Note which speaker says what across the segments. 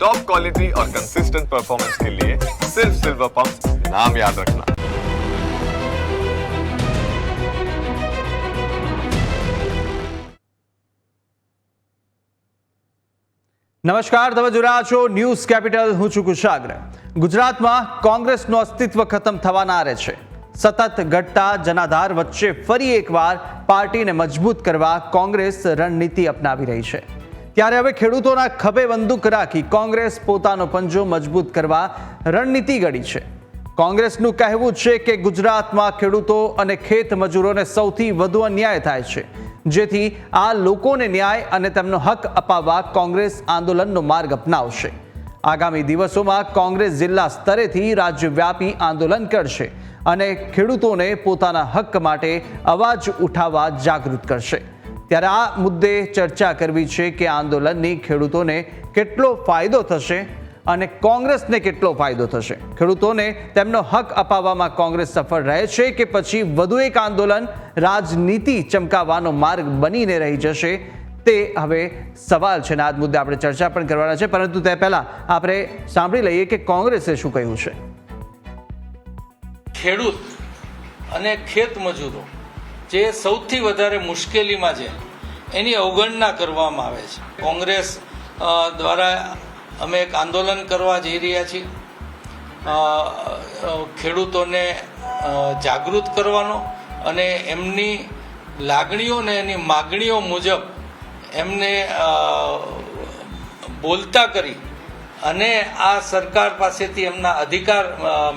Speaker 1: Top quality और consistent performance के लिए सिर्फ सिल्वर पंप नाम याद रखना
Speaker 2: નમસ્કાર તમે જોઈ રહ્યા છો ન્યૂઝ કેપિટલ હું છું કુશાગ્ર ગુજરાતમાં કોંગ્રેસનું અસ્તિત્વ ખતમ થવાના આરે છે સતત ઘટતા જનાધાર વચ્ચે ફરી એકવાર પાર્ટીને મજબૂત કરવા કોંગ્રેસ રણનીતિ અપનાવી રહી છે ત્યારે હવે ખેડૂતોના ખભે બંદૂક રાખી કોંગ્રેસ પોતાનો પંજો મજબૂત કરવા રણનીતિ ઘડી છે. કોંગ્રેસનું કહેવું છે કે ગુજરાતમાં ખેડૂતો અને ખેત મજૂરોને સૌથી વધુ અન્યાય થાય છે. જેથી આ લોકોને ન્યાય અને તેમનો હક અપાવવા કોંગ્રેસ આંદોલનનો માર્ગ અપનાવશે. આગામી દિવસોમાં કોંગ્રેસ જિલ્લા સ્તરેથી રાજ્યવ્યાપી આંદોલન કરશે અને ખેડૂતોને પોતાના હક માટે અવાજ ઉઠાવવા જાગૃત કરશે. ત્યારે આ મુદ્દે ચર્ચા કરવી છે કે આંદોલનની ખેડૂતોને કેટલો ફાયદો થશે અને કોંગ્રેસને કેટલો ફાયદો થશે. ખેડૂતોને તેમનો હક અપાવવામાં કોંગ્રેસ સફળ રહે છે કે પછી વધુ એક આંદોલન રાજનીતિ ચમકાવવાનો માર્ગ બનીને રહી જશે તે હવે સવાલ છે ને આ મુદ્દે આપણે ચર્ચા પણ કરવાના છે. પરંતુ તે પહેલા આપણે સાંભળી લઈએ કે કોંગ્રેસે શું કહ્યું છે.
Speaker 3: ખેડૂત અને ખેત મજૂરો જે સૌથી વધારે મુશ્કેલીમાં છે, એની અવગણના કરવામાં આવે છે. કોંગ્રેસ દ્વારા અમે એક આંદોલન કરવા જઈ રહ્યા છીએ. ખેડૂતોને જાગૃત કરવાનો અને એમની લાગણીઓ ને એની માગણીઓ મુજબ એમને બોલતા કરી અને આ સરકાર પાસેથી એમના અધિકાર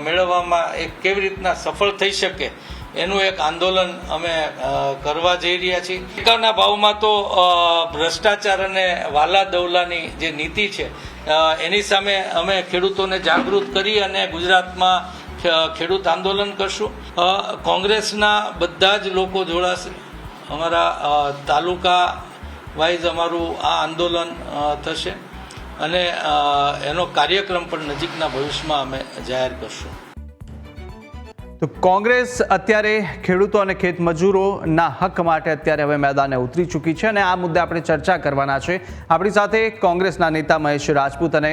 Speaker 3: મેળવવામાં એ કેવી રીતના સફળ થઈ શકે એનું એક આંદોલન અમે કરવા જઈ રહ્યા છીએ. ટેકાના ભાવમાં તો ભ્રષ્ટાચાર અને વાલા દવલાની જે નીતિ છે એની સામે અમે ખેડૂતોને જાગૃત કરી અને ગુજરાતમાં ખેડૂત આંદોલન કરશું. કોંગ્રેસના બધા જ લોકો જોડાશે. અમારા તાલુકા વાઇઝ અમારું આ આંદોલન થશે. અને એનો કાર્યક્રમ પણ નજીકના ભવિષ્યમાં અમે જાહેર કરશું.
Speaker 2: તો કોંગ્રેસ અત્યારે ખેડૂતો અને ખેત મજૂરોના હક માટે અત્યારે હવે મેદાને ઉતરી ચૂકી છે અને આ મુદ્દે આપણે ચર્ચા કરવાના છે. આપણી સાથે કોંગ્રેસના નેતા મહેશ રાજપૂત અને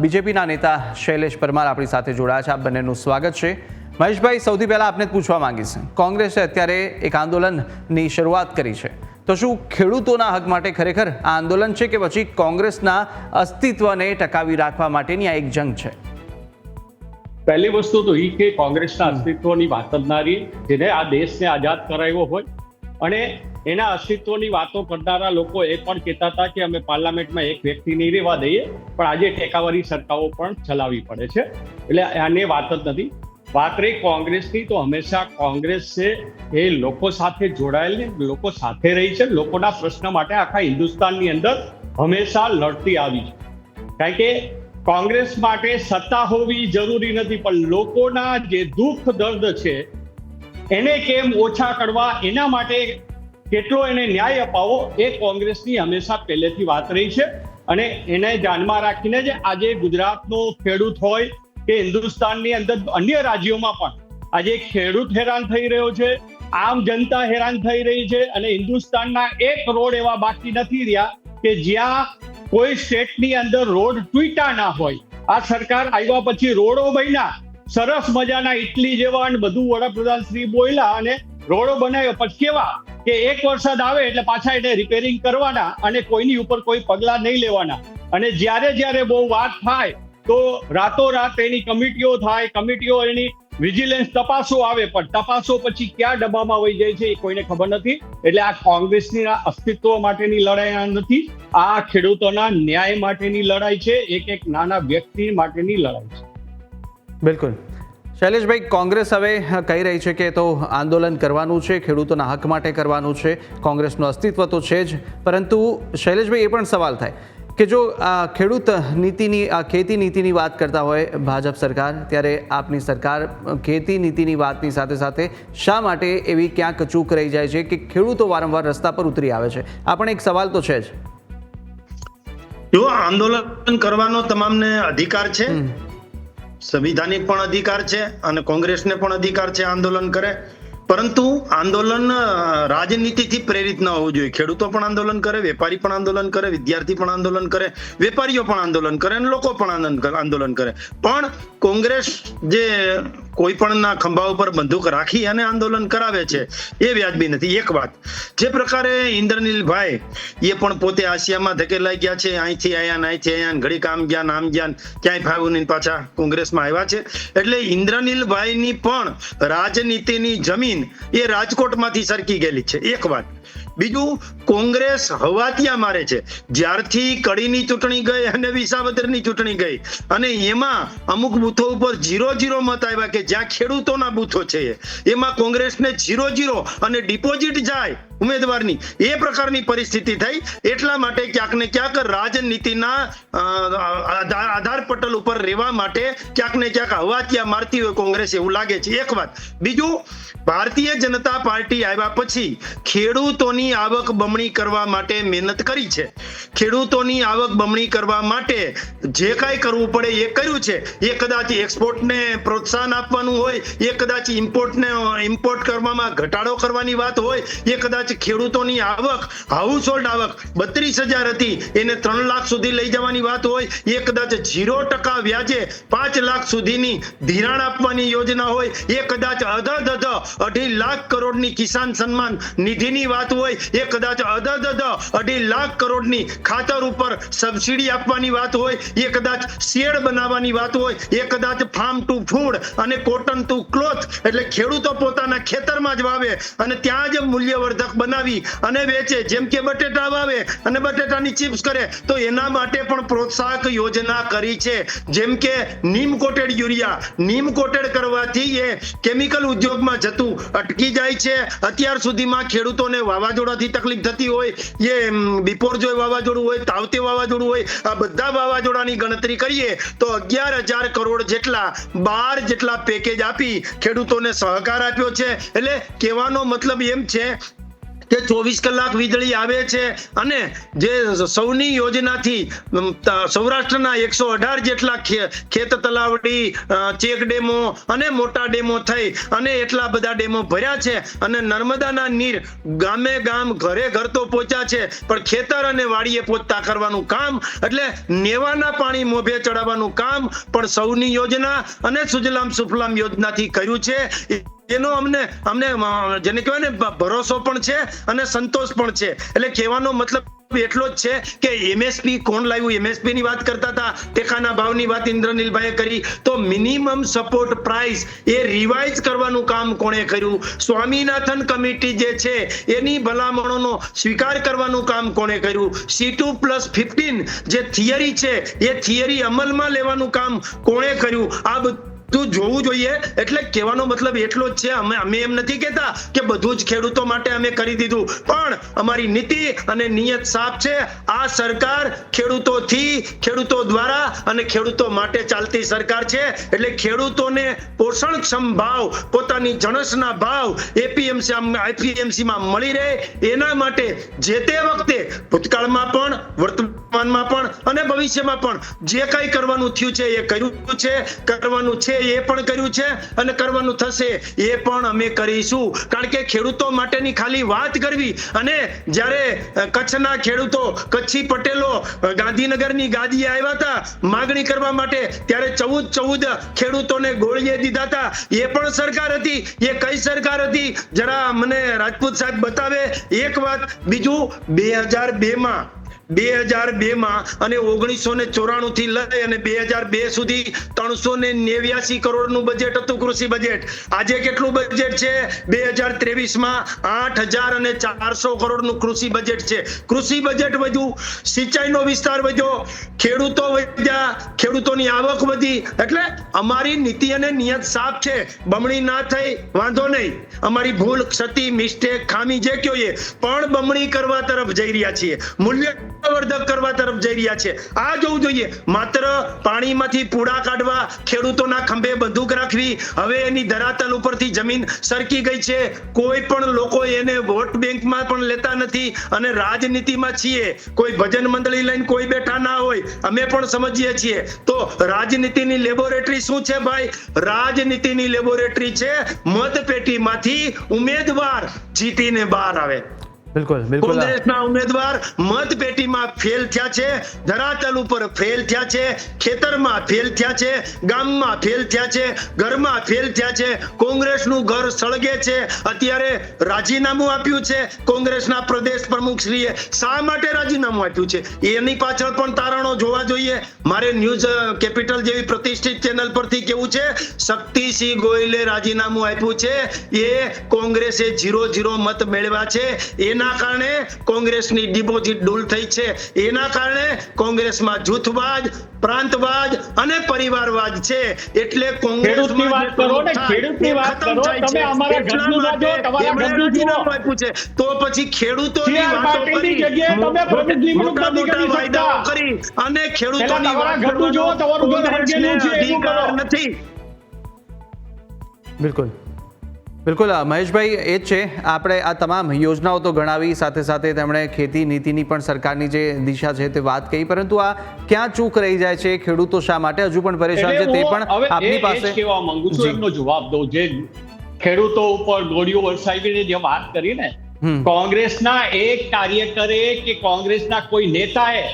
Speaker 2: બીજેપીના નેતા શૈલેષ પરમાર આપણી સાથે જોડાયા છે. આ બંનેનું સ્વાગત છે. મહેશભાઈ, સૌથી પહેલાં આપને પૂછવા માંગીશ. કોંગ્રેસે અત્યારે એક આંદોલનની શરૂઆત કરી છે. તો શું ખેડૂતોના હક માટે ખરેખર આ આંદોલન છે કે પછી કોંગ્રેસના અસ્તિત્વને ટકાવી રાખવા માટેની આ એક જંગ છે?
Speaker 4: પહેલી વસ્તુ તો એ કે કોંગ્રેસના અસ્તિત્વની વાત જ ના જેને આ દેશને આઝાદ કરાવ્યો હોય, અને એના અસ્તિત્વની વાતો કરનારા લોકો એ પણ કહેતા હતા કે અમે પાર્લામેન્ટમાં એક વ્યક્તિ નહીં રહેવા દઈએ, પણ આજે ટેકાવારી સરકારો પણ ચલાવવી પડે છે. એટલે આને વાત જ નથી. વાત રહી કોંગ્રેસની, તો હંમેશા કોંગ્રેસ છે એ લોકો સાથે જોડાયેલી લોકો સાથે રહી છે. લોકોના પ્રશ્ન માટે આખા હિન્દુસ્તાનની અંદર હંમેશા લડતી આવી છે. કારણ કે કોંગ્રેસ માટે સત્તા હોવી જરૂરી નથી, પણ લોકોના જે દુઃખ, દર્દ છે, એને કેમ ઓછા કરવા, એના માટે કેટલો એને ન્યાય અપાવો, એ કોંગ્રેસની હંમેશા પહેલેથી વાત રહી છે. અને એને ધ્યાનમાં રાખીને જ આજે ગુજરાતનો ખેડૂત હોય કે હિન્દુસ્તાનની અંદર અન્ય રાજ્યોમાં પણ આજે ખેડૂત હેરાન થઈ રહ્યો છે, આમ જનતા હેરાન થઈ રહી છે અને હિન્દુસ્તાનના એક રોડ એવા બાકી નથી રહ્યા કે જ્યાં કોઈ સ્ટેટની અંદર રોડ તૂટ્યા ના હોય. આ સરકાર આવ્યા પછી રોડો બન્યા. સરસ મજાના ઇટલી જેવા અને બધું વડાપ્રધાન શ્રી બોલ્યા અને રોડો બનાવ્યો. પછી કેવા? કે એક વરસાદ આવે એટલે પાછા એને રિપેરિંગ કરવાના અને કોઈની ઉપર કોઈ પગલા નહીં લેવાના. અને જ્યારે જ્યારે બહુ વાત થાય, તો રાતોરાત એની કમિટીઓ થાય, કમિટીઓ એની વિજિલન્સ તપાસો આવે, પણ તપાસો પછી ક્યાં ડબ્બામાં વહી જાય છે એ કોઈને ખબર નથી. એટલે આ કોંગ્રેસની આ અસ્તિત્વ માટેની લડાઈ નથી, આ ખેડૂતોના ન્યાય માટેની લડાઈ છે, એક એક નાના વ્યક્તિ માટેની લડાઈ છે.
Speaker 2: બિલકુલ. શૈલેષભાઈ, કોંગ્રેસ હવે કહી રહી છે કે તો આંદોલન કરવાનું છે, ખેડૂતોના હક માટે કરવાનું છે, કોંગ્રેસનું અસ્તિત્વ તો છે જ. પરંતુ શૈલેષભાઈ, એ પણ સવાલ થાય. કે જો ખેડૂત નીતિની ખેતી નીતિની વાત કરતા હોય ભાજપ સરકાર ત્યારે આપની સરકાર ખેતી નીતિની વાતની સાથે સાથે શા માટે એવી ક્યાંક ચૂક રહી જાય છે કે ખેડૂતો વારંવાર રસ્તા પર ઉતરી આવે છે? પણ એક સવાલ તો છે જ.
Speaker 5: જો આંદોલન કરવાનો તમામને અધિકાર છે? સંવિધાનિક પણ અધિકાર છે અને કોંગ્રેસને પણ અધિકાર છે આંદોલન કરે? પરંતુ આંદોલન રાજનીતિથી પ્રેરિત ન હોવું જોઈએ. ખેડૂતો પણ આંદોલન કરે, વેપારી પણ આંદોલન કરે, વિદ્યાર્થી પણ આંદોલન કરે, વેપારીઓ પણ આંદોલન કરે અને લોકો પણ આંદોલન કરે. પણ કોંગ્રેસ જે કોઈ પણના ખંભા ઉપર બંદૂક રાખી અને આંદોલન કરાવે છે, એ વ્યાજબી નથી. એક વાત, જે પ્રકારે ઇન્દ્રનીલભાઈ, એ પણ પોતે આસિયામાં ધકેલાઈ ગયા છે, અહીંથી અહીંયા અહીંથી અહીંયા ઘડી કામ ગયા નામ ગયા ક્યાંય ફાવ્યું નહીં પાછા કોંગ્રેસમાં આવ્યા છે. એટલે ઇન્દ્રનીલભાઈની પણ રાજનીતિની જમીન એ રાજકોટમાંથી સરકી ગયેલી છે. એક વાત બીજું, કોંગ્રેસ હવાતિયા મારે છે. જ્યારથી કડીની ચૂંટણી ગઈ અને વિસાવદરની ચૂંટણી ગઈ. અને એમાં અમુક બૂથો ઉપર જીરો જીરો મત આવ્યા કે જ્યાં ખેડૂતોના બૂથો છે એમાં કોંગ્રેસને જીરો જીરો અને ડિપોઝિટ જાય ઉમેદવારની એ પ્રકારની પરિસ્થિતિ થઈ. એટલા માટે ક્યાંક ને ક્યાંક રાજનીતિના આધાર પટલ ઉપર રહેવા માટે ક્યાંક ને ક્યાંક હવાતિયા મારતી હોય કોંગ્રેસ એવું લાગે છે. એક વાત. બીજું, ભારતીય જનતા પાર્ટી આવ્યા પછી ખેડૂતોની આવક બમણી કરવા માટે મહેનત કરી છે. ખેડૂતોની આવક બમણી કરવા માટે જે કાંઈ કરવું પડે એ કર્યું છે. એ કદાચ એક્સપોર્ટને પ્રોત્સાહન આપવાનું હોય, એ કદાચ ઇમ્પોર્ટને, ઇમ્પોર્ટ કરવામાં ઘટાડો કરવાની વાત હોય, એ કદાચ ખેડૂતોની આવક હાઉસ આવક બત્રીસ હજાર હતી. એને ત્રણ લાખ સુધી લઈ જવાની વાત હોય એ કદાચ ઝીરો ટકા વ્યાજે પાંચ લાખ સુધીની ધિરાણ આપવાની યોજના હોય, એ કદાચ અધધ અધ અઢી લાખ કરોડની કિસાન સન્માન નિધિની વાત હોય, એ કદાચ અધધ અધ અઢી લાખ કરોડની ખાતર ઉપર સબસિડી આપવાની વાત હોય, એ કદાચ શેડ બનાવવાની વાત હોય, એ કદાચ ફાર્મ ટુ ફૂડ અને કોટન ટુ ક્લોથ એટલે ખેડૂતો પોતાના ખેતરમાં જ વાવે અને ત્યાં જ મૂલ્યવર્ધક બનાવી અને વેચે. જેમ કે બટેટા વાવે અને બટેટાની ચિપ્સ કરે, તો એના માટે પણ પ્રોત્સાહક યોજના કરી છે. જેમ કે neem coated urea. Neem coated કરવાથી એ કેમિકલ ઉદ્યોગમાં જતું અટકી જાય છે. અત્યાર સુધીમાં ખેડૂતોને વાવાઝોડાથી તકલીફ થતી હોય, એ બિપોરજોય વાવાઝોડું હોય, તાવતે વાવાઝોડું હોય, આ બધા વાવાઝોડાની ગણતરી કરીએ, તો અગિયાર હજાર કરોડ જેટલા, બાર જેટલા પેકેજ આપી ખેડૂતોને સહકાર આપ્યો છે. એટલે કહેવાનો મતલબ એમ છે કે ચોવીસ કલાક વીજળી આવે છે અને જે સૌની યોજનાથી સૌરાષ્ટ્રના એકસો અઢાર જેટલા ખેત તલાવડી ચેક ડેમો અને મોટા ડેમો થઈ અને એટલા બધા ડેમો ભર્યા છે અને નર્મદાના નીર ગામે ગામ ઘરે ઘર તો પહોંચ્યા છે, પણ ખેતર અને વાડીએ પહોંચતા કરવાનું કામ એટલે નેવાના પાણી મોભે ચડાવવાનું કામ પણ સૌની યોજના અને સુજલામ સુફલામ યોજનાથી કર્યું છે. એનો અમને અમને જેને કહેવાય ને ભરોસો પણ છે અને સંતોષ પણ છે. એટલે કહેવાનો મતલબ એટલો જ છે કે એમએસપી કોણ લાવ્યું? એમએસપી ની વાત કરતા હતા, ટેકાના ભાવની વાત ઇન્દ્રનીલભાઈએ કરી. તો મિનિમમ સપોર્ટ પ્રાઇસ એ રિવાઇઝ કરવાનું કામ કોણે કર્યું? સ્વામીનાથન કમિટી જે છે, એની ભલામણોનો સ્વીકાર કરવાનું કામ કોણે કર્યું? સી ટુ પ્લસ ફિફ્ટીન જે થિયરી છે, એ થિયરી અમલમાં લેવાનું કામ કોણે કર્યું? આ તું જોવું જોઈએ. એટલે કહેવાનો મતલબ એટલો જ છે, અમે અમે એમ નથી કહેતા કે બધું જ ખેડૂતો માટે અમે કરી દીધું. પણ અમારી નીતિ અને નિયત સાફ છે. આ સરકાર ખેડૂતોથી ખેડૂતો દ્વારા અને ખેડૂતો માટે ચાલતી સરકાર છે. એટલે ખેડૂતોને પોષણક્ષમ ભાવ, પોતાની જણસના ભાવ એપીએમસી આઈપીએમસીમાં મળી રહે. એના માટે જે તે વખતે ભૂતકાળમાં પણ વર્તમાનમાં પણ અને ભવિષ્યમાં પણ જે કંઈ કરવાનું થયું છે, એ કર્યું છે, કરવાનું છે, એ પણ કર્યું છે અને કરવાનું થશે, એ પણ અમે કરીશું. કારણ કે ખેડૂતો માટેની ખાલી વાત કરવી અને જ્યારે કચ્છના ખેડૂતો, કચ્છી પટેલો ગાંધીનગરની ગાદીએ આવ્યા હતા, માગણી કરવા માટે, ત્યારે ચૌદ ચૌદ ખેડૂતોને ગોળીએ દીધા હતા. એ પણ સરકાર હતી, એ કઈ સરકાર હતી? જરા મને રાજપૂત સાહેબ બતાવે. એક વાત, બીજું, બે હજાર બે માં બે હજાર બે માં અને ઓગણીસો ને ચોરાણું થી લઈ અને બે હજાર બે સુધી ત્રણસો ને નેવ્યાસી કરોડનું બજેટ હતું કૃષિ બજેટ આજે કેટલું બજેટ છે? બે હજાર ત્રેવીસમાં આઠ હજાર અને ચારસો કરોડનું કૃષિ બજેટ છે. કૃષિ બજેટ વધ્યું, સિંચાઈનો વિસ્તાર વધ્યો, ખેડૂતો વધ્યા, ખેડૂતોની આવક વધી. એટલે અમારી નીતિ અને નિયત સાફ છે. બમણી ના થઈ, વાંધો નહીં. અમારી ભૂલ, ક્ષતિ, મિસ્ટેક, ખામી જે કયો પણ બમણી કરવા તરફ જઈ રહ્યા છીએ. મૂલ્ય મૂલ્યવર્ધક કરવા તરફ જઈ રહ્યા છે. આ જોવું જોઈએ. માત્ર પાણીમાંથી પૂડા કાઢવા, ખેડૂતોના ખંભે બંદૂક રાખવી, હવે એની ધરાતલ ઉપરથી જમીન સરકી ગઈ છે. કોઈ પણ લોકો એને વોટ બેંકમાં પણ લેતા નથી અને રાજનીતિમાં છીએ. કોઈ ભજન મંડળી લઈને કોઈ બેઠા ના હોય. અમે પણ સમજીએ છીએ. તો રાજનીતિની લેબોરેટરી શું છે ભાઈ? રાજનીતિની લેબોરેટરી છે મતપેટીમાંથી ઉમેદવાર જીતીને બહાર આવે.
Speaker 2: બિલકુલ બિલકુલ.
Speaker 5: કોંગ્રેસના ઉમેદવાર મતપેટીમાં ફેલ થયા છે, ધરાતલ ઉપર ફેલ થયા છે, ખેતરમાં ફેલ થયા છે, ગામમાં ફેલ થયા છે, ઘરમાં ફેલ થયા છે, કોંગ્રેસનું ઘર સળગે છે. અત્યારે રાજીનામું આપ્યું છે કોંગ્રેસના પ્રદેશ પ્રમુખ શ્રીએ શા માટે રાજીનામું આપ્યું છે? એની પાછળ પણ તારણો જોવા જોઈએ. મારે ન્યૂઝ કેપિટલ જેવી પ્રતિષ્ઠિત ચેનલ પરથી કેવું છે? શક્તિસિંહ ગોયલે રાજીનામું આપ્યું છે. એ કોંગ્રેસે જીરો જીરો મત મેળવ્યા છે. એના કારણે કોંગ્રેસની ડિપોઝિટ ડૂલ થઈ છે એના કારણે કોંગ્રેસમાં જૂથવાદ પ્રાંતવાદ અને પરિવારવાદ છે એટલે
Speaker 4: કોંગ્રેસની વાત કરો ને, ખેડૂતની વાત કરો. તમે અમારા ઘરનું ના જો, તમારા ઘરનું જુઓ.
Speaker 5: આપ્યું છે તો પછી ખેડૂતોની વાતો કરી
Speaker 4: જગ્યાએ તમે પ્રમુખ નિમણૂક નથી કરી
Speaker 5: વાયદાઓ
Speaker 4: શકતા.
Speaker 5: કરી અને ખેડૂતોની વાત
Speaker 4: ઘરનું જુઓ, તમારું ઘર હરગેલું છે, એવું કરો.
Speaker 5: નથી
Speaker 2: બિલકુલ બિલકુલ મહેશભાઈ એ જ છે. આપણે આ તમામ યોજનાઓ તો ગણાવી સાથે સાથે તેમણે ખેતી નીતિની પણ સરકારની જે દિશા છે તે વાત કહી પરંતુ આ ક્યાં ચૂક રહી જાય છે? ખેડૂતો શા માટે હજુ પણ પરેશાન છે? તે પણ આપની પાસે
Speaker 4: કહેવા માંગુ છું એમનો જવાબ દઉં. જે ખેડૂતો ઉપર ગોળીઓ વરસાવીને જે વાત કરી ને કોંગ્રેસના એક કાર્યકરે કે કોંગ્રેસના કોઈ નેતાએ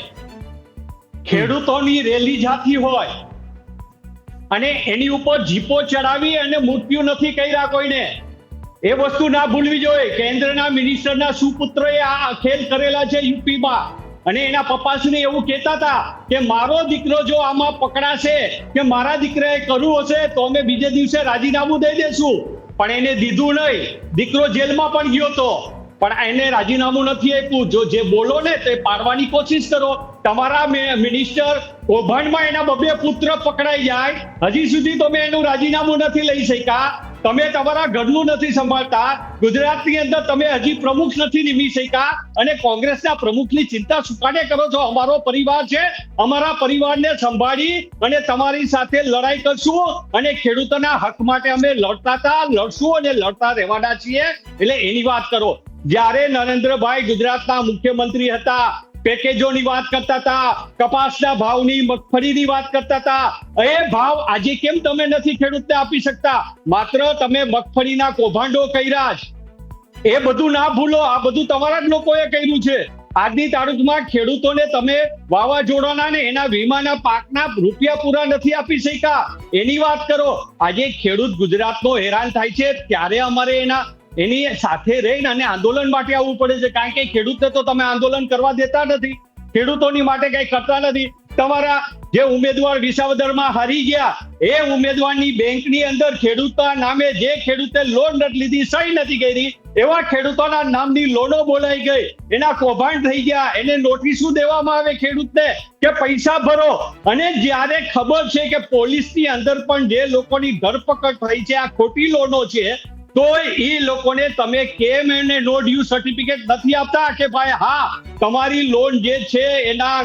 Speaker 4: ખેડૂતોની રેલી જાતી હોય અને એની ઉપર જીપો ચડાવી અને મૃત્યુ નથી કર્યા કોઈને એ વસ્તુ ના ભૂલવી જોઈએ. કેન્દ્રના મિનિસ્ટરના સુપુત્રએ આ ખેલ કરેલા છે યુપીમાં. અને એના પપ્પાશ્રી એવું કહેતા હતા કે, મારો દીકરો જો આમાં પકડાશે કે મારા દીકરાએ કર્યું હશે, તો અમે બીજે દિવસે રાજીનામું દઈ દેશું. પણ એને દીધું નહીં. દીકરો જેલમાં પણ ગયો તો પણ એને રાજીનામું નથી આપ્યું. જો જે બોલો ને, તે પાડવાની કોશિશ કરો. તમારા મિનિસ્ટર કૌભાંડમાં એના બબે પુત્ર પકડાઈ જાય. હજી સુધી તમે એનું રાજીનામું નથી લઈ શક્યા. તમે તમારા ઘરનું નથી સંભાળતા, ગુજરાતની અંદર તમે હજી પ્રમુખ નથી નિમી શક્યા અને કોંગ્રેસના પ્રમુખની ચિંતા સુકાને કરો છો. અમારો પરિવાર છે, અમારા પરિવારને સંભાળી અને તમારી સાથે લડાઈ કરશું અને ખેડૂતોના હક માટે અમે લડતા હતા, લડશું અને લડતા રહેવાના છીએ. એટલે એની વાત કરો. જ્યારે નરેન્દ્રભાઈ ગુજરાતના મુખ્યમંત્રી હતા પેકેજોની વાત કરતા હતા, કપાસના ભાવની મગફળીની વાત કરતા હતા. એ ભાવ આજે કેમ તમે નથી ખેડૂતને આપી શકતા? માત્ર તમે મગફળીના કૌભાંડો કર્યા જ. એ બધું ના ભૂલો, આ બધું તમારા જ લોકોએ કર્યું છે. આજની તારીખમાં ખેડૂતોને તમે વાવાઝોડાના ને એના વીમાના પાકના રૂપિયા પૂરા નથી આપી શક્યા. એની વાત કરો, આજે ખેડૂત ગુજરાતનો હેરાન થાય છે, ત્યારે અમારે એના એની સાથે રહીને અને આંદોલન માટે આવવું પડે છે. કારણ કે ખેડૂતને તો તમે આંદોલન કરવા દેતા નથી. ખેડૂતોની માટે કઈ કરતા નથી. તમારા જે ઉમેદવાર વિસાવદરમાં હારી ગયા, એ ઉમેદવારની બેંકની અંદર ખેડૂતના નામે જે ખેડૂતે લોન નથી લીધી, સહી નથી કરી, એવા ખેડૂતોના નામની લોનો બોલાઈ ગઈ. એના કૌભાંડ થઈ ગયા. એને નોટિસો દેવામાં આવે ખેડૂતને? કે પૈસા ભરો. અને જ્યારે ખબર છે કે પોલીસની અંદર પણ જે લોકોની ધરપકડ થઈ છે, આ ખોટી લોનો છે તો એ લોકોને તમે કેમ એને નો ડ્યુ સર્ટિફિકેટ નથી આપતા કે ભાઈ, હા, તમારી લોન જે છે એના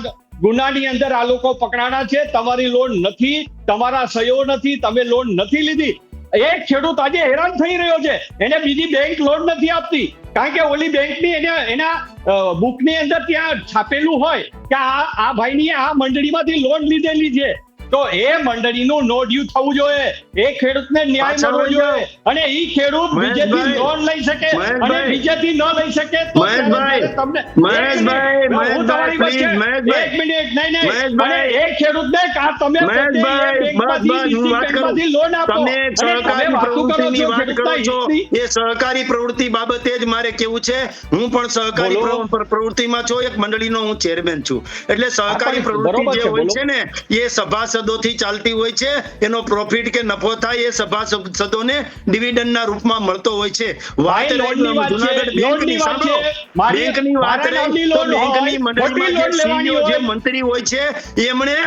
Speaker 4: ગુનાની અંદર આ લોકો પકડાણા છે, તમારી લોન નથી, તમારા સહયો નથી, તમે લોન નથી લીધી. એક ખેડૂત આજે હેરાન થઈ રહ્યો છે, એને બીજી બેંક લોન નથી આપતી. કારણ કે ઓલી બેંકની એને, એના બુકની અંદર ત્યાં છાપેલું હોય કે આ આ ભાઈની આ મંડળીમાંથી લોન લીધેલી છે. તો એ મંડળીનું નો ડ્યુ થવું જોઈએ. એ ખેડૂતને ન્યાય મળવો જોઈએ. અને ઈ ખેડૂત બીજેથી લોન લઈ શકે અને બીજેથી ન લઈ શકે તો તમને
Speaker 5: મહેશભાઈ,
Speaker 4: એક મિનિટ,
Speaker 5: મહેશભાઈ,
Speaker 4: વચ્ચે-
Speaker 5: મહેશભાઈ,
Speaker 4: એક મિનિટ નહીં નહીં. અને એ ખેડૂતને કા તમે
Speaker 5: મહેશભાઈ,
Speaker 4: બેંકમાંથી,
Speaker 5: બસ, બસ, હું વાત કરું.
Speaker 4: લોન આપો.
Speaker 5: તમે સહકારી પ્રવૃત્તિની વાત કરો છો. એ સહકારી પ્રવૃત્તિ બાબતે જ મારે કેવું છે? હું પણ સહકારી પ્રવૃત્તિમાં છું. એક મંડળીનો હું ચેરમેન છું. એટલે સહકારી પ્રવૃત્તિ જે હોય છે ને એ સભાસદોથી ચાલતી હોય છે એનો પ્રોફિટ કે નફો થાય એ સભાસદોને ડિવિડન્ડના રૂપમાં મળતો હોય છે વાત જુનાગઢ બેંકની સાંભળો. બેંકની વાત રહી, તો બેંકની
Speaker 4: મોટી
Speaker 5: જે જે મંત્રી હોય છે એમણે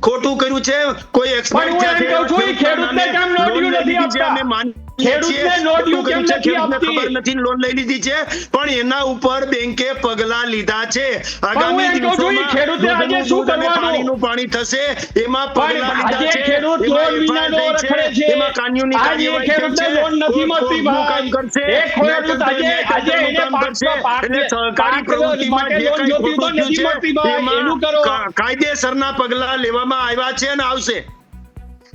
Speaker 5: ખોટું કર્યું છે કોઈ
Speaker 4: એક્સપર્ટ ખેડૂતને કામ નોંધ્યું નથી આપતા? ખેડૂતને નો કેમ
Speaker 5: કર્યું છે, ખેડૂતને
Speaker 4: નથી આપતી?
Speaker 5: ખબર નથી લોન લઈ લીધી છે પણ એના ઉપર બેંકે પગલા લીધા છે આગામી
Speaker 4: હું એમ કહું છું, ઈ
Speaker 5: દિવસોમાં
Speaker 4: ખેડૂતે આજે શું કરવાનું?
Speaker 5: પાણીનું પાણી થશે એમાં પગલા લીધા છે
Speaker 4: ખેડૂત લોન વિના નો રખડે છે.
Speaker 5: એમાં કાનૂની કાર્યવાહી
Speaker 4: ખેડૂતને લોન નથી મળતી ભાઈ.
Speaker 5: કરશે.
Speaker 4: એક ખેડૂત આજે- આજે એને
Speaker 5: કામ કરશે.
Speaker 4: પાકમાં પાક-
Speaker 5: એટલે સહકારી પ્રવૃત્તિમાં જે કંઈ ખોટું થયું છે, એમાં
Speaker 4: એનું કરો.
Speaker 5: કા- કાયદેસરના પગલા લેવામાં આવ્યા છે અને આવશે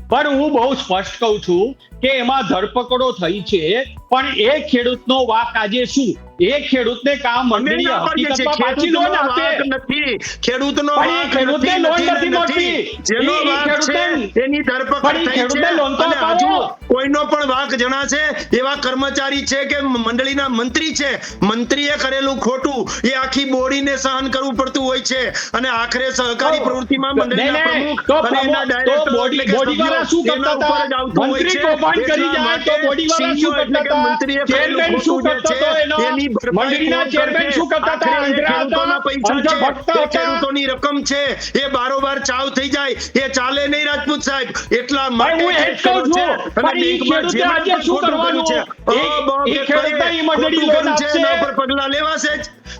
Speaker 4: પણ હું બહુ સ્પષ્ટ કહું છું કે એમાં ધરપકડો થઈ છે. પણ એ ખેડૂતનો વાક આજે શું? એ ખેડૂતને કામ હકીકતમાં પાછી લોન આપે
Speaker 5: નથી. વાંક
Speaker 4: ખેડૂતને લોન
Speaker 5: નથી
Speaker 4: નથી. મળતી.
Speaker 5: જેનો
Speaker 4: ઈ- ઈ
Speaker 5: છે એની ધરપકડ થઈ છે.
Speaker 4: લોન તો
Speaker 5: હજુ કોઈનો પણ વાંક જણાશે એવા કર્મચારી છે કે મંડળીના મંત્રી છે. મંત્રીએ કરેલું ખોટું એ આખી બોડીને સહન કરવું પડતું હોય છે. અને આખરે સહકારી પ્રવૃત્તિમાં મંડળીના
Speaker 4: નહીં, નહીં,
Speaker 5: પ્રમુખ અને એના ડાયરેક્ટર
Speaker 4: બોડી- બોડીવાળા શું કરતા
Speaker 5: એના ઉપર જ
Speaker 4: હતા? મંત્રી કૌભાંડ કરી જાય તો બોડીવાળા શું
Speaker 5: CEO એટલે કે
Speaker 4: કરતા હતા?
Speaker 5: મંત્રીએ કરેલું ખોટું જે
Speaker 4: કરતો હતો
Speaker 5: છે,
Speaker 4: એનો?
Speaker 5: એની ભરપાઈ
Speaker 4: મંડળીના ચેરમેન શું કરતા હતા?
Speaker 5: આખરે
Speaker 4: હતા?
Speaker 5: પૈસા છે,
Speaker 4: અંધભક્ત
Speaker 5: એ
Speaker 4: હતા?
Speaker 5: ખેડૂતોની રકમ છે એ બારોબાર ચાવ થઈ જાય એ ચાલે નહીં રાજપૂત સાહેબ એટલા માટે
Speaker 4: હું એ કહું છું.
Speaker 5: અને બેંકમાં
Speaker 4: આજે શું કરવાનું?
Speaker 5: છે,
Speaker 4: ઈ-
Speaker 5: અ, બ,
Speaker 4: ઈ
Speaker 5: કે
Speaker 4: ખેડૂતને ઈ મંડળી લોન આપશે.
Speaker 5: એના ઉપર પગલા લેવાશે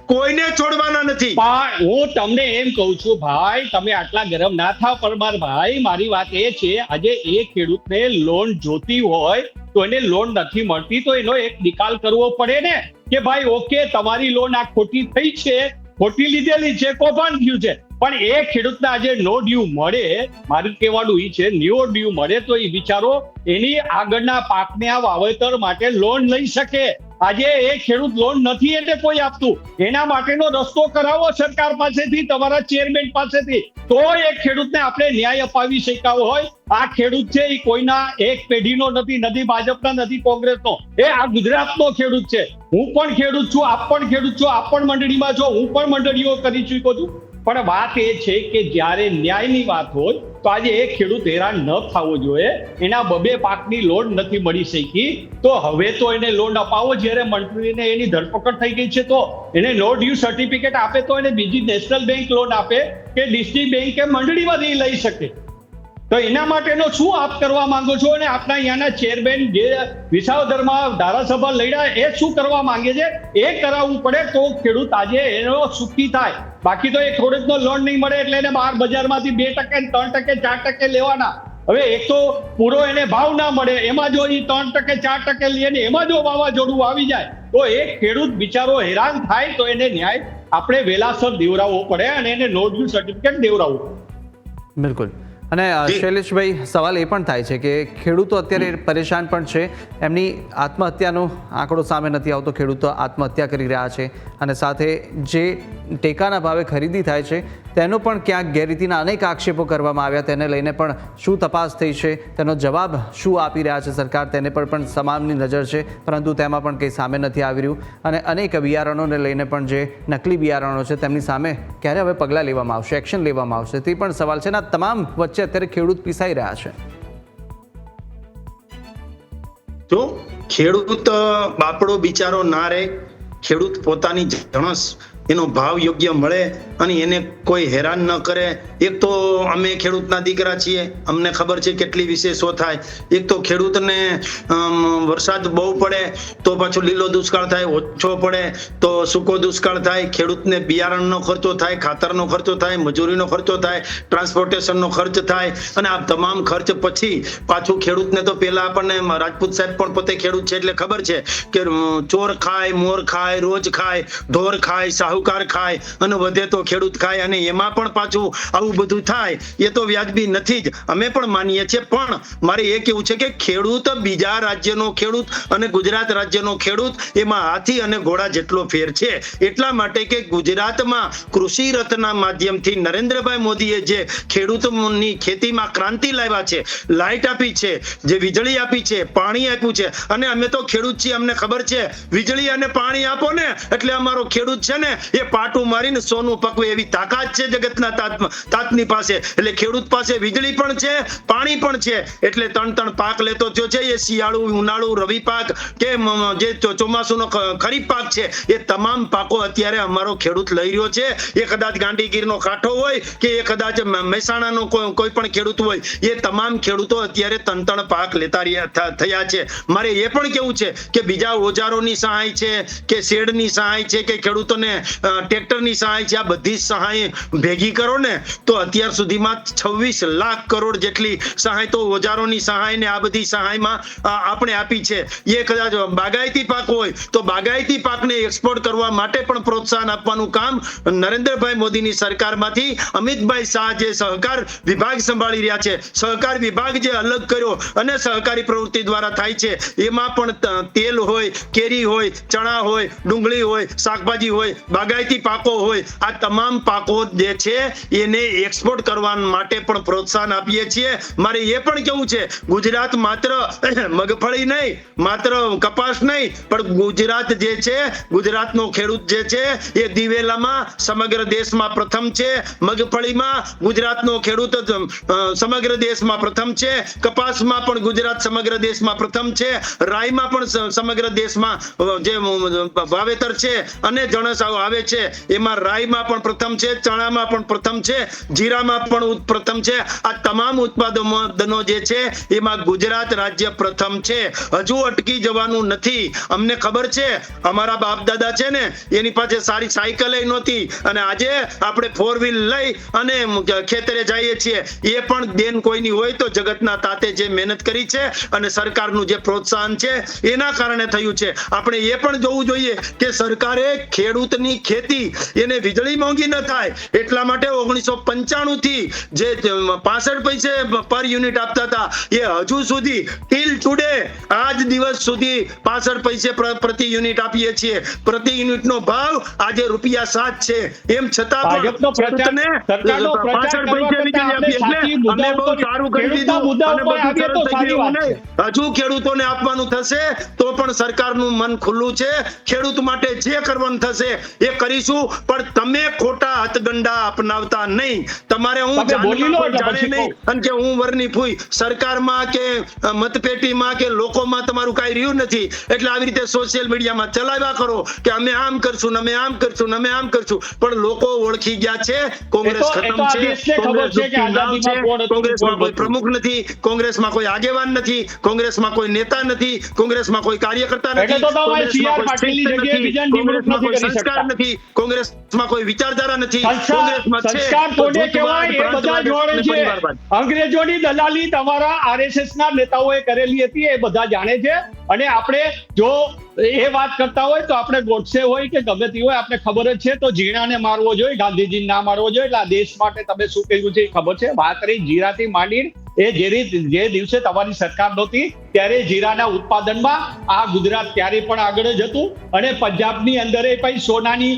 Speaker 5: કોઈને છોડવાના નથી
Speaker 4: હું તમને એમ કહું છું ભાઈ તમે આટલા ગરમ ના થાવ પરમાર ભાઈ મારી વાત એ છે આજે એ ખેડૂતને લોન જોતી હોય તો એને લોન નથી મળતી તો એનો એક નિકાલ કરવો પડે ને કે ભાઈ ઓકે તમારી લોન આ ખોટી થઈ છે, ખોટી લીધેલી છે, કૌભાંડ થયું છે. પણ એ ખેડૂતને આજે નો ડ્યુ મળે, મારું કહેવાનું એ છે નો ડ્યુ મળે તો એ બિચારો એની આગળના પાકને આ વાવેતર માટે લોન લઈ શકે. આજે એ ખેડૂત લોન નથી એટલે કોઈ આપતું. એના માટેનો રસ્તો કરાવો સરકાર પાસેથી, તમારા ચેરમેન પાસેથી. તો એ ખેડૂતને આપણે ન્યાય અપાવી શકાવો હોય. આ ખેડૂત છે એ કોઈના એક પેઢીનો નથી નથી ભાજપના, નથી કોંગ્રેસનો. એ આ ગુજરાતનો ખેડૂત છે. હું પણ ખેડૂત છું, આપ પણ ખેડૂત છો, આપ પણ મંડળીમાં છો, હું પણ મંડળીઓ કરી ચૂક્યો છું. પણ વાત એ છે કે જ્યારે ન્યાયની વાત હોય, તો આજે એ ખેડૂત હેરાન ન થવો જોઈએ. એના બબે પાકની લોન નથી મળી શકી. તો હવે તો એને લોન અપાવો, જ્યારે મંત્રીને એની ધરપકડ થઈ ગઈ છે તો. એને નો ડ્યુ સર્ટિફિકેટ આપે તો એને બીજી નેશનલ બેંક લોન આપે, કે ડિસ્ટ્રિક્ટ બેંક મંડળીમાંથી લઈ શકે. તો એના માટેનો શું આપ કરવા માંગો છો? અને આપના અહીંયાના ચેરમેન જે વિસાવદરમાં ધારાસભા લડ્યા, એ શું કરવા માંગે છે? એ કરાવવું પડે તો ખેડૂત આજે એનો સુખી થાય. બાકી તો એ ખેડૂતનો લોન નહીં મળે એટલે એને બહાર બજારમાંથી બે ટકે ત્રણ ટકે, ચાર ટકે લેવાના. હવે એક તો પૂરો એને ભાવ ના મળે, એમાં જો એ ત્રણ ટકે, ચાર ટકે લે ને એમાં જો વાવાઝોડું આવી જાય, તો એ ખેડૂત બિચારો હેરાન થાય તો એને ન્યાય આપણે વેલાસર દેવડાવવો પડે અને એને નોટનું સર્ટિફિકેટ દેવડાવવું પડે.
Speaker 2: બિલકુલ. અને શૈલેષભાઈ સવાલ એ પણ થાય છે કે ખેડૂતો અત્યારે પરેશાન પણ છે. એમની આત્મહત્યાનો આંકડો સામે નથી આવતો. ખેડૂતો આત્મહત્યા કરી રહ્યા છે અને સાથે જે ટેકાના ભાવે ખરીદી થાય છે તેનો પણ ક્યાંક ગેરરીતિના અનેક આક્ષેપો કરવામાં આવ્યા. તેને લઈને પણ શું તપાસ થઈ છે? તેનો જવાબ શું આપી રહ્યા છે સરકાર? તેને પર પણ તમામની નજર છે પરંતુ તેમાં પણ કંઈ સામે નથી આવી રહ્યું. અને અનેક બિયારણોને લઈને પણ જે નકલી બિયારણો છે તેમની સામે ક્યારે હવે પગલાં લેવામાં આવશે એક્શન લેવામાં આવશે તે પણ સવાલ છે. અને તમામ વચ્ચે અત્યારે ખેડૂત પીસાઈ રહ્યા છે.
Speaker 5: જો ખેડૂત બાપડો બિચારો ના રહે ખેડૂત પોતાની જણસ એનો ભાવ યોગ્ય મળે અને એને કોઈ હેરાન ન કરે. એક તો અમે ખેડૂતના દીકરા છીએ. અમને ખબર છે કેટલી વિશેષો થાય. એક તો ખેડૂતને વરસાદ બહુ પડે તો પાછો લીલો દુષ્કાળ થાય, ઓછો પડે તો સૂકો દુષ્કાળ થાય. ખેડૂતને બિયારણનો ખર્ચો થાય, ખાતરનો ખર્ચો થાય, મજૂરીનો ખર્ચો થાય, ટ્રાન્સપોર્ટેશનનો ખર્ચ થાય અને આ તમામ ખર્ચ પછી પાછું ખેડૂતને તો પહેલા આપણને રાજપૂત સાહેબ પણ પોતે ખેડૂત છે એટલે ખબર છે કે ચોર ખાય, મોર ખાય, રોજ ખાય, ઢોર ખાય સાહુકાર ખાય અને વધે તો ખેડૂત ખાય અને એમાં પણ પાછું આવું બધું થાય, એ તો વ્યાજબી નથી જ. અમે પણ માનીએ છીએ, પણ મારે એ કેવું છે કે ખેડૂત બીજા રાજ્યનો ખેડૂત અને ગુજરાત રાજ્યનો ખેડૂત એમાં હાથી અને ઘોડા જેટલો ફેર છે. એટલા માટે કે ગુજરાતમાં કૃષિ રથના માધ્યમથી નરેન્દ્રભાઈ મોદીએ જે ખેડૂતોની ખેતીમાં ક્રાંતિ લાવ્યા છે, લાઇટ આપી છે, જે વીજળી આપી છે, પાણી આપ્યું છે, અને અમે તો ખેડૂત છીએ, અમને ખબર છે, વીજળી અને પાણી આપો ને, એટલે અમારો ખેડૂત છે ને એ પાટું મારીને સોનું પકવે એવી તાકાત છે જગતના તાત, તાતની પાસે. એટલે ખેડૂત પાસે વીજળી પણ છે, પાણી પણ છે. એટલે ત્રણ ત્રણ પાક લેતો થયો છે, એ શિયાળુ, ઉનાળુ, રવિ પાક કે જે ચોમાસુનો ખરીફ પાક છે, એ તમામ પાકો અત્યારે અમારો ખેડૂત લઈ રહ્યો છે. એ કદાચ ગાંધીગીરનો કાંઠો હોય કે એ કદાચ મહેસાણાનો કોઈ પણ ખેડૂત હોય, એ તમામ ખેડૂતો અત્યારે ત્રણ ત્રણ પાક લેતા થયા છે. મારે એ પણ કેવું છે કે બીજા ઓજારોની સહાય છે, કે શેડની સહાય છે, કે ખેડૂતોને ટ્રેક્ટરની સહાય છે, આ બધી સહાય ભેગી કરો ને, તો અત્યાર સુધીમાં છવ્વીસ લાખ કરોડ જેટલી સહાય, તો ઓજારોની સહાય ને આ બધી સહાયમાં આપણે આપી છે. એ કદાચ બાગાયતી પાક હોય, તો બાગાયતી પાકને એક્સપોર્ટ કરવા માટે પણ પ્રોત્સાહન આપવાનું કામ નરેન્દ્રભાઈ મોદીની સરકારમાંથી. અમિતભાઈ શાહ જે સહકાર વિભાગ સંભાળી રહ્યા છે, સહકાર વિભાગ જે અલગ કર્યો અને સહકારી પ્રવૃત્તિ દ્વારા થાય છે, એમાં પણ તેલ હોય, કેરી હોય, ચણા હોય, ડુંગળી હોય, શાકભાજી હોય બાગાયતી પાકો હોય, આ તમામ પાકો જે છે, એને એક્સપોર્ટ કરવા માટે પણ પ્રોત્સાહન આપીએ છીએ. મારે એ પણ કેવું છે, ગુજરાત માત્ર મગફળી નહીં, માત્ર કપાસ નહીં, પણ ગુજરાત જે છે, ગુજરાતનો ખેડૂત જે છે, એ દિવેલામાં સમગ્ર દેશમાં પ્રથમ છે. મગફળીમાં ગુજરાતનો ખેડૂત સમગ્ર દેશમાં પ્રથમ છે. કપાસમાં પણ ગુજરાત સમગ્ર દેશમાં પ્રથમ છે. રાઈમાં પણ સમગ્ર દેશમાં જે વાવેતર છે. અને જણસ આવે છે. એમાં રાઈમાં પણ પ્રથમ છે, ચણામાં પણ પ્રથમ છે, જીરામાં પણ પ્રથમ છે. આ તમામ ઉત્પાદનો જે છે, એમાં ગુજરાત રાજ્ય પ્રથમ છે. હજુ અટકી જવાનું નથી. અમને ખબર છે, અમારા બાપ દાદા છે ને, એની પાસે સારી સાયકલ નહોતી. અને આજે આપણે ફોર વ્હીલ લઈ અને ખેતરે જઈએ છીએ. એ પણ દેન કોઈની હોય તો જગતના તાતે જે મહેનત કરી છે અને સરકારનું જે પ્રોત્સાહન છે, એના કારણે થયું છે. આપણે એ પણ જોવું જોઈએ કે સરકારે ખેડૂતની ખેતી એને વીજળી મોંઘી ન થાય. એટલા માટે ઓગણીસો પંચાણું થી જે પાસઠ પૈસે પર યુનિટ આપતા હતા એ હજુ સુધી ટીલ ટુડે આજ દિવસ સુધી પાસઠ પૈસે પ્રતિ યુનિટ આપીએ છીએ. પ્રતિ યુનિટનો ભાવ આજે રૂપિયા સાત છે. એમ છતાં
Speaker 4: ભાજપનો પ્રચાર-
Speaker 5: ખેડૂતને
Speaker 4: સરકારનો પ્રચાર
Speaker 5: 65
Speaker 4: કરવા
Speaker 5: પૈસે વીજળી
Speaker 4: કરતાં
Speaker 5: આપીએ.
Speaker 4: આપણે સાચી
Speaker 5: એટલે અમે બહુ સારું કરી દીધું અને બધું સરળ થઈ ગયું હજુ ખેડૂતોને આપવાનું થશે તો પણ સરકારનું મન ખુલ્લું છે. ખેડૂત માટે જે કરવાનું થશે એ કરીશું પણ તમે ખોટા હાથગંડા અપનાવતા નહીં. તમારે હું જાણે નહીં અને કે હું વરની ફૂઈ. સરકારમાં કે મતપેટીમાં કે લોકોમાં તમારું કાંઈ રહ્યું નથી. એટલે આવી રીતે સોશિયલ મીડિયામાં ચલાવ્યા કરો કે અમે આમ કરશું અમે આમ કરશું અમે આમ કરશું. પણ લોકો ઓળખી ગયા છે કોંગ્રેસ ખતમ છે કોંગ્રેસ
Speaker 4: છે
Speaker 5: કોંગ્રેસમાં કોઈ પ્રમુખ નથી કોંગ્રેસમાં કોઈ આગેવાન નથી કોંગ્રેસમાં કોઈ નેતા નથી કોંગ્રેસમાં કોઈ કાર્યકર્તા નથી કોંગ્રેસમાં કોઈ
Speaker 4: સંસ્કાર
Speaker 5: નથી,
Speaker 4: નથી
Speaker 5: કોંગ્રેસમાં કોઈ વિચારધારા નથી કોંગ્રેસમાં છે.
Speaker 4: સંસ્કાર કોને કહેવાય એ બધા જોડે છે. અંગ્રેજોની દલાલી તમારા આરએસએસ ના નેતાઓએ કરેલી હતી એ બધા જાણે છે. અને આપણે જો એ વાત કરતા હોય તો આપણે ગોડસે હોય કે ગમે તે હોય આપણે ખબર જ છે. તો જીણાને મારવો જોઈએ ગાંધીજીને ના મારવો જોઈએ. એટલે આ દેશ માટે તમે શું કહ્યું છે એ ખબર છે? વાત રહી જીરાથી માંડીને એ જે જે દિવસે તમારી સરકાર નહોતી, ત્યારે જીરાના ઉત્પાદનમાં આ ગુજરાત ત્યારે પણ આગળ જ હતું અને પંજાબની અંદર પછી સોનાની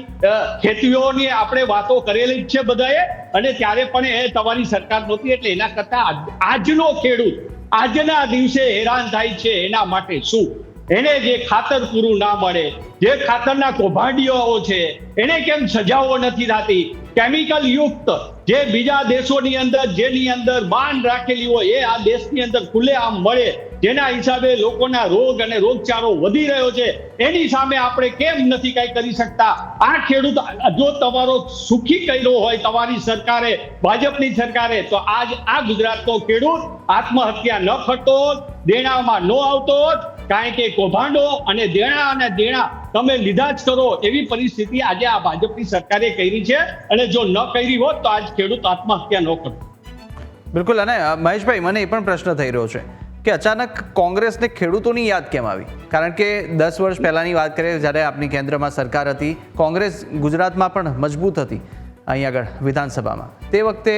Speaker 4: ખેતીઓની આપણે વાતો કરેલી જ છે બધાએ અને ત્યારે પણ એ તમારી સરકાર નહોતી એટલે એના કરતા આજનો ખેડૂત, આજના દિવસે હેરાન થાય છે એના માટે શું? એને જે ખાતર પૂરું ના મળે, જે ખાતરના કૌભાંડીઓ છે, એને કેમ સજાઓ નથી થતી? કેમિકલ યુક્ત જે બીજા દેશોની અંદર, જેની અંદર બાન રાખેલી હોય, એ આ દેશની અંદર ખુલ્લેઆમ મળે. જેના હિસાબે લોકોના રોગ અને રોગચાળો વધી રહ્યો છે. એની સામે આપણે કેમ નથી કઈ કરી શકતા? આ ખેડૂત, જો તમારો સુખી કર્યો હોય તમારી સરકારે, ભાજપની સરકારે, તો આજ આ ગુજરાતનો ખેડૂત આત્મહત્યા ન કરતો, દેણામાં ન આવતો કારણ કે કૌભાંડો અને દેણા અને દેણા તમે લીધા જ કરો એવી પરિસ્થિતિ આજે આ ભાજપની સરકારે કરી છે. અને જો ન કરી હોત તો આજ ખેડૂત આત્મહત્યા ન કરતો.
Speaker 2: બિલકુલ અને મહેશભાઈ મને એ પણ પ્રશ્ન થઈ રહ્યો છે કે અચાનક કોંગ્રેસને ખેડૂતોની યાદ કેમ આવી? કારણ કે દસ વર્ષ પહેલાંની વાત કરીએ જ્યારે આપની કેન્દ્રમાં સરકાર હતી કોંગ્રેસ ગુજરાતમાં પણ મજબૂત હતી અહીં આગળ વિધાનસભામાં. તે વખતે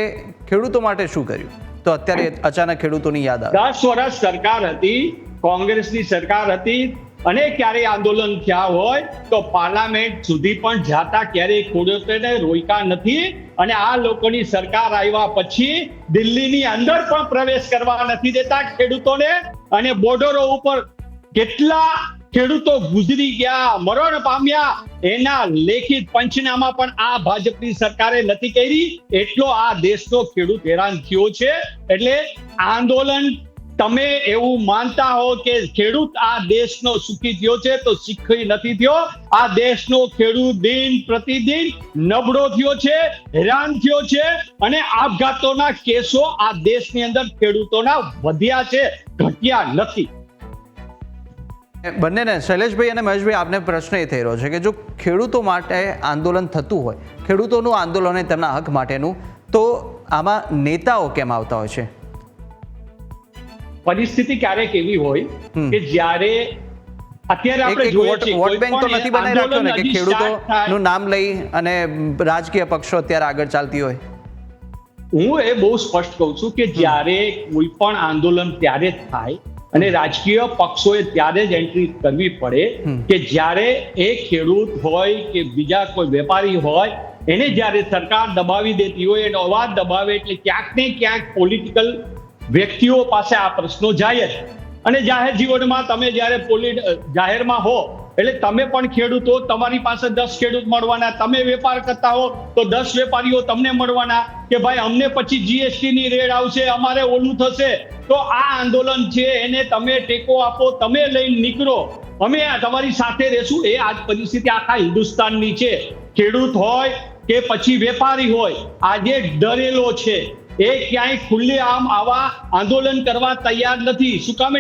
Speaker 2: ખેડૂતો માટે શું કર્યું? તો અત્યારે અચાનક ખેડૂતોની યાદ આવે.
Speaker 4: દસ વર્ષ સરકાર હતી કોંગ્રેસની સરકાર હતી અને ક્યારે આંદોલન થયા હોય તો પાર્લામેન્ટ સુધી પણ જાતા ક્યારેય ખેડૂતોને રોક્યા નથી અને આ લોકોની સરકાર આવ્યા પછી દિલ્હીની અંદર પણ પ્રવેશ કરવા નથી દેતા ખેડૂતોને અને બોર્ડરો ઉપર કેટલા ખેડૂતો ગુજરી ગયા, મરણ પામ્યા, એના લેખિત પંચનામા પણ આ ભાજપની સરકારે નથી કરી. એટલો આ દેશનો ખેડૂત હેરાન થયો છે. એટલે આંદોલન તમે એવું માનતા હો કે ખેડૂત આ દેશનો સુખી થયો છે, તો સુખી નથી થયો. આ દેશનો ખેડૂત દિન પ્રતિદિન નબળો થયો છે, હેરાન થયો છે અને આપઘાતોના કેસો આ દેશની અંદર ખેડૂતોના વધ્યા છે, ઘટ્યા નથી.
Speaker 2: બંનેને, શૈલેષભાઈ અને મહેશભાઈ, આપને પ્રશ્ન એ થઈ રહ્યો છે કે જો ખેડૂતો માટે આંદોલન થતું હોય, ખેડૂતોનું આંદોલન હોય તેમના હક માટેનું, તો આમાં નેતાઓ કેમ આવતા હોય છે?
Speaker 4: પરિસ્થિતિ ક્યારેક એવી હોય કે જ્યારે અત્યારે આપણે જોઈએ છીએ
Speaker 2: વોટ બેંક તો નથી બનાવી રાખ્યો ને કે ખેડૂતોનું નામ લઈ અને રાજકીય પક્ષો અત્યારે આગળ ચાલતી હોય.
Speaker 4: હું એ બહુ સ્પષ્ટ કહું છું કે જ્યારે કોઈ પણ આંદોલન ત્યારે જ થાય અને રાજકીય પક્ષોએ ત્યારે જ એન્ટ્રી કરવી પડે કે જ્યારે એ ખેડૂત હોય કે બીજા કોઈ વેપારી હોય એને જ્યારે સરકાર દબાવી દેતી હોય એનો અવાજ દબાવે એટલે ક્યાંક ને ક્યાંક પોલિટિકલ વ્યક્તિઓ પાસે આ પ્રશ્નો જાય જ. અને જાહેર જીવનમાં તમે જ્યારે જાહેરમાં હો, એટલે તમે પણ ખેડૂતો, તમારી પાસે દસ ખેડૂત મળવાના, તમે વેપાર કરતા હો, તો દસ વેપારીઓ તમને મળવાના કે ભાઈ, અમને પછી જીએસટી ની રેડ આવશે, અમારે ઓલું થશે. તો આ આંદોલન છે, એને તમે ટેકો આપો, તમે લઈને નીકળો. અમે તમારી સાથે રહેશું. એ આજ પરિસ્થિતિ આખા હિન્દુસ્તાનની છે. ખેડૂત હોય કે પછી વેપારી હોય, આજે ડરેલો છે. એ ક્યાંય ખુલ્લે આમ આવા આંદોલન કરવા તૈયાર નથી. શું કામ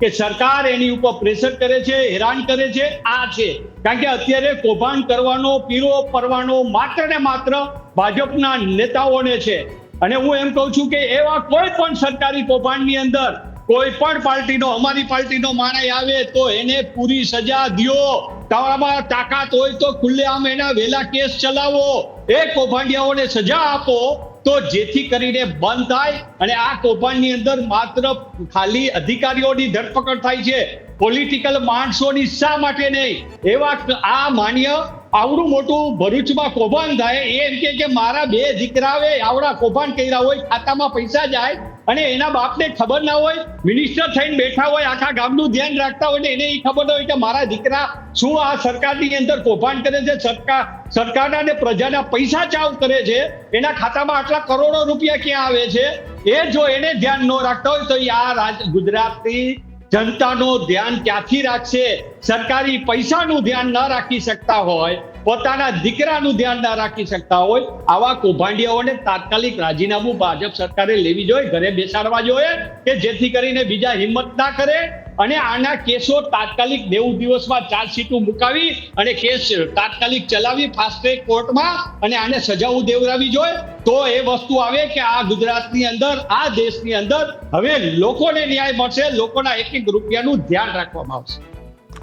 Speaker 4: કે સરકાર એની ઉપર પ્રેશર કરે છે, હેરાન કરે છે? આ છે. કારણ કે અત્યારે કૌભાંડ કરવાનો, પીરો પરવાનો માત્ર ને માત્ર ભાજપના નેતાઓને છે. અને હું એમ કહું છું કે એવા કોઈ પણ સરકારી કૌભાંડની અંદર કોઈ પણ પાર્ટીનો, અમારી પાર્ટીનો માણસ આવે તો એને પૂરી સજા દો તમારામાં તાકાત હોય તો ખુલ્લેઆમ એના વેલા કેસ ચલાવો. એ કૌભાંડિયાઓને સજા આપો. તો જેથી કરીને બંધ થાય અને આ કૌભાંડની અંદર માત્ર ખાલી અધિકારીઓની ધરપકડ થાય છે. પોલિટિકલ માણસોની શા માટે નહીં? એવા આ માન્ય આવડું મોટું ભરૂચમાં કૌભાંડ થાય. એમ કે મારા બે દીકરાએ આવડા કૌભાંડ કર્યા હોય, ખાતામાં પૈસા જાય અને એના બાપને ખબર ના હોય મિનિસ્ટર થઈને બેઠા હોય, આખા ગામનું ધ્યાન રાખતા હોય ને એને એ ખબર ના હોય કે મારા દીકરા શું આ સરકારની અંદર કૌભાંડ કરે છે, સરકાર સરકારના અને પ્રજાના પૈસા ચાવ કરે છે, એના ખાતામાં આટલા કરોડો રૂપિયા ક્યાં આવે છે? એ જો એને ધ્યાન ન રાખતા હોય તો આ ગુજરાતની જનતાનું ધ્યાન ક્યાંથી રાખશે? સરકારી પૈસાનું ધ્યાન ન રાખી શકતા હોય, પોતાના દીકરાનું ધ્યાન ન રાખી શકતા હોય, આવા કૌભાંડિયાઓને તાત્કાલિક રાજીનામું ભાજપ સરકારે લેવી જોઈએ, ઘરે બેસાડવા જોઈએ કે જેથી કરીને બીજા હિંમત ના કરે? અને આના કેસો તાત્કાલિક નેવું દિવસમાં ચાર્જશીટો મુકાવી અને કેસ તાત્કાલિક ચલાવી ફાસ્ટ ટ્રેક કોર્ટમાં અને આને સજાઓ દેવરાવી જોઈએ તો એ વસ્તુ આવે કે આ ગુજરાતની અંદર, આ દેશની અંદર હવે લોકોને ન્યાય મળશે, લોકોના એક એક રૂપિયાનું ધ્યાન રાખવામાં આવશે.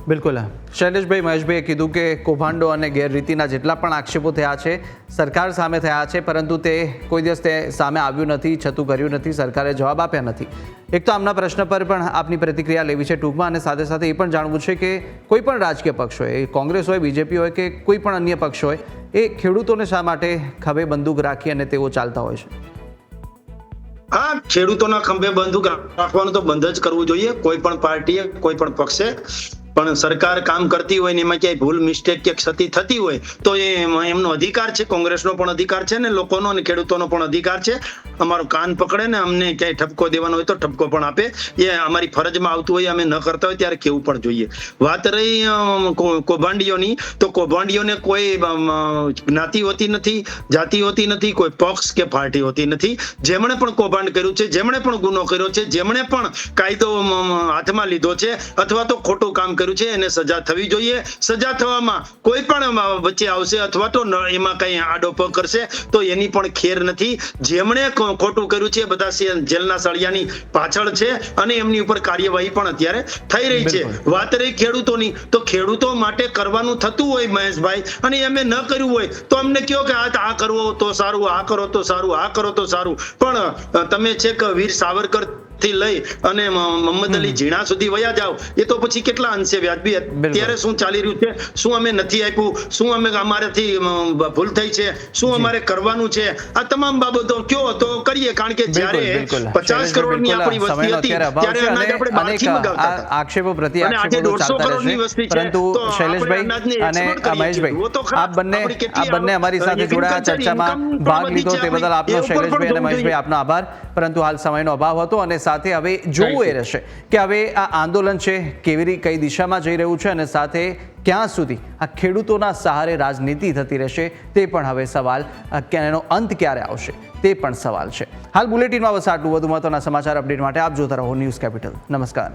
Speaker 2: બિલકુલ. શૈલેષભાઈ, મહેશભાઈએ કીધું કે કૌભાંડો અને ગેરરીતિના જેટલા પણ આક્ષેપો થયા છે, સરકાર સામે થયા છે, પરંતુ તે કોઈ દિવસ તે સામે આવ્યું નથી, છતું કર્યું નથી, સરકારે જવાબ આપ્યા નથી. એક તો આમના પ્રશ્ન પર પણ આપની પ્રતિક્રિયા લેવી છે ટૂંકમાં, અને સાથે સાથે એ પણ જાણવું છે કે કોઈ પણ રાજકીય પક્ષ હોય, એ કોંગ્રેસ હોય, બીજેપી હોય કે કોઈ પણ અન્ય પક્ષ હોય, એ ખેડૂતોને શા માટે ખભે બંદૂક રાખી અને તેઓ ચાલતા હોય છે?
Speaker 5: હા, ખેડૂતોના ખંભે બંદૂક રાખવાનું તો બંધ જ કરવું જોઈએ, કોઈ પણ પાર્ટીએ, કોઈ પણ પક્ષે. પણ સરકાર કામ કરતી હોય ને એમાં ક્યાંય ભૂલ મિસ્ટેક કે ક્ષતિ થતી હોય, તો એ એમનો અધિકાર છે. કોંગ્રેસનો પણ અધિકાર છે ને લોકોનો અને ખેડૂતોનો પણ અધિકાર છે. અમારો કાન પકડે ને અમને ક્યાંય ઠપકો દેવાનો હોય તો ઠપકો પણ આપે. એ અમારી ફરજમાં આવતું હોય, અમે ન કરતા હોય ત્યારે કેવું પણ જોઈએ. વાત રહી કૌભાંડીઓની, તો કૌભાંડીઓને કોઈ જ્ઞાતિ હોતી નથી, જાતિ હોતી નથી, કોઈ પક્ષ કે પાર્ટી હોતી નથી. જેમણે પણ કૌભાંડ કર્યું છે, જેમણે પણ ગુનો કર્યો છે, જેમણે પણ કાયદો હાથમાં લીધો છે, અથવા તો ખોટું કામ કર્યું છે એને સજા થવી જોઈએ. સજા થવામાં કોઈ પણ વચ્ચે આવશે અથવા તો એમાં કઈ આડોપો કરશે તો એની પણ ખેર નથી. જેમણે ખોટું કર્યું છે બધા જેલના સળિયાની પાછળ છે અને એમની ઉપર કાર્યવાહી પણ અત્યારે થઈ રહી છે. વાત રહી ખેડૂતોની તો ખેડૂતો માટે કરવાનું થતું હોય મહેશભાઈ અને એમે ન કર્યું હોય તો અમને કયો કે આ આ કરવો તો સારું આ કરો તો સારું આ કરો તો સારું. પણ તમે છેક વીર સાવરકર થી લઈ અને મોહમ્મદ અલી ઝીણા સુધી વયા જાવ એ તો પછી કેટલા અંશે વ્યાજબી અત્યારે શું ચાલી રહ્યું છે? શું અમે નથી આપ્યું? શું અમે અમારેથી ભૂલ થઈ છે? શું અમારે કરવાનું છે? આ તમામ બાબતો કયો તો કરીએ કારણ કે જ્યારે પચાસ કરોડની આપણી વસ્તી હતી ત્યારે અનાજ આપણે બહારથી મગાવતા હતા.
Speaker 2: આક્ષેપો પ્રતિ
Speaker 5: અને આજે 150 કરોડની વસ્તી છે, તો
Speaker 2: શૈલેષભાઈ અને. મહેશભાઈ આપ બંને આપ બંને અમારી સાથે જોડાયા ચર્ચામાં ભાગ લીધો તે બદલ આપનો શૈલેષભાઈ અને મહેશભાઈ આપનો આભાર. પરંતુ હાલ સમયનો અભાવ હતો અને સાથે હવે જોવું એ રહેશે કે હવે આ આંદોલન છે કેવી રીતે કઈ દિશામાં જઈ રહ્યું છે અને સાથે ક્યાં સુધી આ ખેડૂતોના સહારે રાજનીતિ થતી રહેશે તે પણ હવે સવાલ એનો અંત ક્યારે આવશે તે પણ સવાલ છે. હાલ બુલેટિનમાં બસ આટલું. વધુ મહત્વના સમાચાર અપડેટ માટે આપ જોતા રહો ન્યૂઝ કેપિટલ. નમસ્કાર.